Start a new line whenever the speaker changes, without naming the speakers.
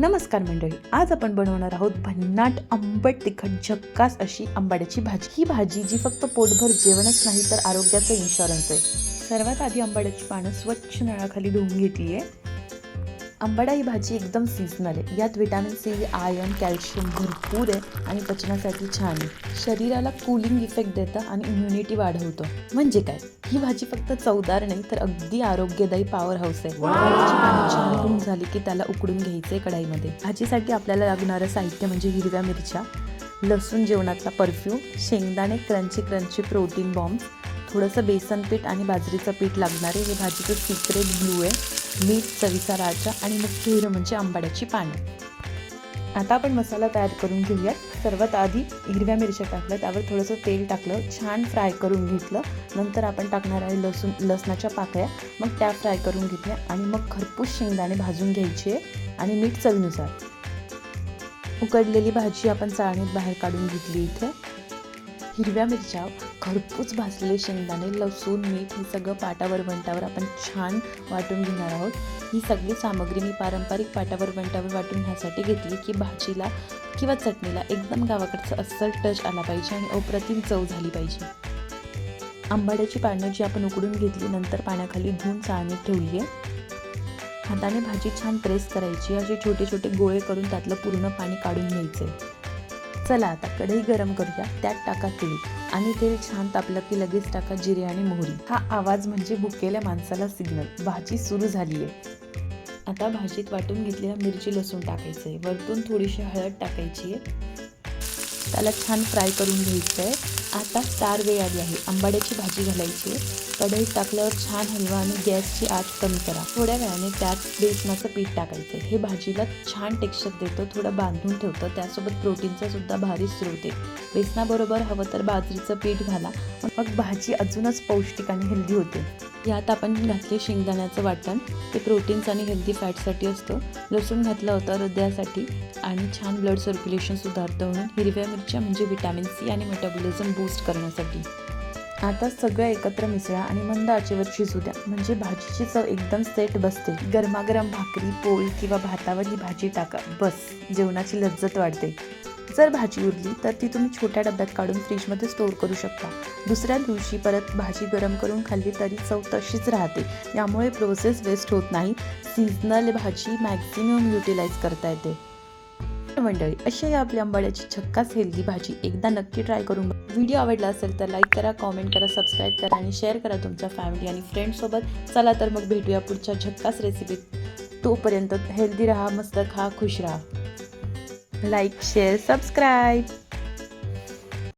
नमस्कार मंडळी आज आपण बनवणार आहोत भन्नाट आंबट तिखट झक्कास अशी आंबाड्याची भाजी. ही भाजी जी फक्त पोटभर जेवणच नाही तर आरोग्याचा इन्शुरन्स आहे. सर्वात आधी आंबाड्याची पानं स्वच्छ नळाखाली धुवून घेतली आहे आंबाडा ही भाजी एकदम सीझनल आहे. यात विटॅमिन सी आयर्न कॅल्शियम भरपूर आहे आणि पचनासाठी छान आहे. शरीराला कुलिंग इफेक्ट देतं आणि इम्युनिटी वाढवतं. म्हणजे काय? ही भाजी फक्त चवदार नाही तर अगदी आरोग्यदायी पॉवर हाऊस आहे छान झाली की त्याला उकडून घ्यायचे कढाईमध्ये. भाजीसाठी आपल्याला लागणारं साहित्य म्हणजे हिरव्या मिरच्या लसूण जेवणातला परफ्यूम शेंगदाणे क्रंची क्रंची प्रोटीन बॉम्ब थोडंसं बेसन पीठ आणि बाजरीचं पीठ लागणार आहे. हे भाजीचं सिक्रेट ब्लू आहे. मीठ चवीचा राजा आणि मुख्य हिरं म्हणजे आंबाड्याची पानं. आता आपण मसाला तयार करून घेऊयात. सर्वात आधी हिरव्या मिरच्या टाकल्या. त्यावर थोडंसं तेल टाकलं. छान फ्राय करून घेतलं. नंतर आपण टाकणार आहे लसूण लसणाच्या पाकळ्या. मग त्या फ्राय करून घेतल्या आणि मग खरपूस शेंगदाणे भाजून घ्यायचे आणि मीठ चवीनुसार. उकडलेली भाजी आपण चाळणीत बाहेर काढून घेतली इथे. हिरव्या मिरच्या खरपूस भाजलेले शेंगदाणे लसूण मीठ हे सगळं पाटावर वंटावर आपण छान वाटून घेणार आहोत. ही सगळी सामग्री मी पारंपरिक पाटावर वंटावर वाटून घ्यायसाठी घेतली की भाजीला किंवा चटणीला एकदम गावाकडचं अस्सल टच आला पाहिजे आणि अप्रतिम चव झाली पाहिजे. आंबाड्याची पानं जी आपण उकडून घेतली नंतर पाण्याखाली धुवून चाळणीत ठेवली आहे. हाताने भाजी छान प्रेस करायची असे छोटे छोटे गोळे करून त्यातलं पूर्ण पाणी काढून घ्यायचं चला आता कढई गरम करूया. त्यात टाका तेल आणि तेल छान तापलं की लगेच टाका जिरे आणि मोहरी. हा आवाज म्हणजे भुकेल्या माणसाला सिग्नल भाजी सुरू झाली आहे आता भाजीत वाटून घेतलेल्या मिरची लसूण टाकायचं आहे वरतून थोडीशी हळद टाकायची आहे त्याला छान फ्राय करून घ्यायचं आहे आता स्टार वेळ आली आहे. आंबाड्याची भाजी घालायची. कढईत टाकल्यावर छान हलवा आणि गॅसची आग कमी करा. थोड्या वेळाने त्यात बेसनाचं पीठ टाकायचं. हे भाजीला छान टेक्स्चर देतं थोडं बांधून ठेवतं. त्यासोबत प्रोटीनचा सुद्धा भारी स्रोत आहे. बेसनाबरोबर हवं तर बाजरीचं पीठ घाला. मग भाजी अजूनच पौष्टिक आणि हेल्दी होते. यात आपण घातले शेंगदाण्याचं वाटण. ते प्रोटीन्स आणि हेल्दी फॅटसाठी असतं. लसूण घातलं होतं हृदयासाठी. आणि छान ब्लड सर्क्युलेशन सुधारतं म्हणून हिरव्या मिरच्या म्हणजे विटॅमिन सी आणि मेटाबॉलिझम बूस्ट करण्यासाठी. आता सगळं एकत्र मिसळा आणि मंद आचेवर शिजू द्या. म्हणजे भाजीची चव एकदम सेट बसते. गरमागरम भाकरी पोळी किंवा भातावर ही भाजी टाका. बस. जेवणाची लज्जत वाढते. जर भाजी उरली तर ती तुम्ही छोट्या डब्यात काढून फ्रीजमध्ये स्टोअर करू शकता. दुसऱ्या दिवशी परत भाजी गरम करून खाल्ली तरी चव तशीच राहते. यामुळे प्रोसेस वेस्ट होत नाही. सीझनल भाजी मॅक्झिमम युटिलाइज करता येते. मंडळी अशी आहे आपल्या आंबाड्याची छक्कास हेल्दी भाजी. एकदा नक्की ट्राय करून व्हिडिओ आवडला असेल तर लाईक करा कॉमेंट करा सबस्क्राईब करा आणि शेअर करा तुमच्या फॅमिली आणि फ्रेंड्ससोबत. चला तर मग भेटूया पुढच्या झक्कास रेसिपीत तोपर्यंत हेल्दी राहा मस्त खा खुश राहा. Like share subscribe.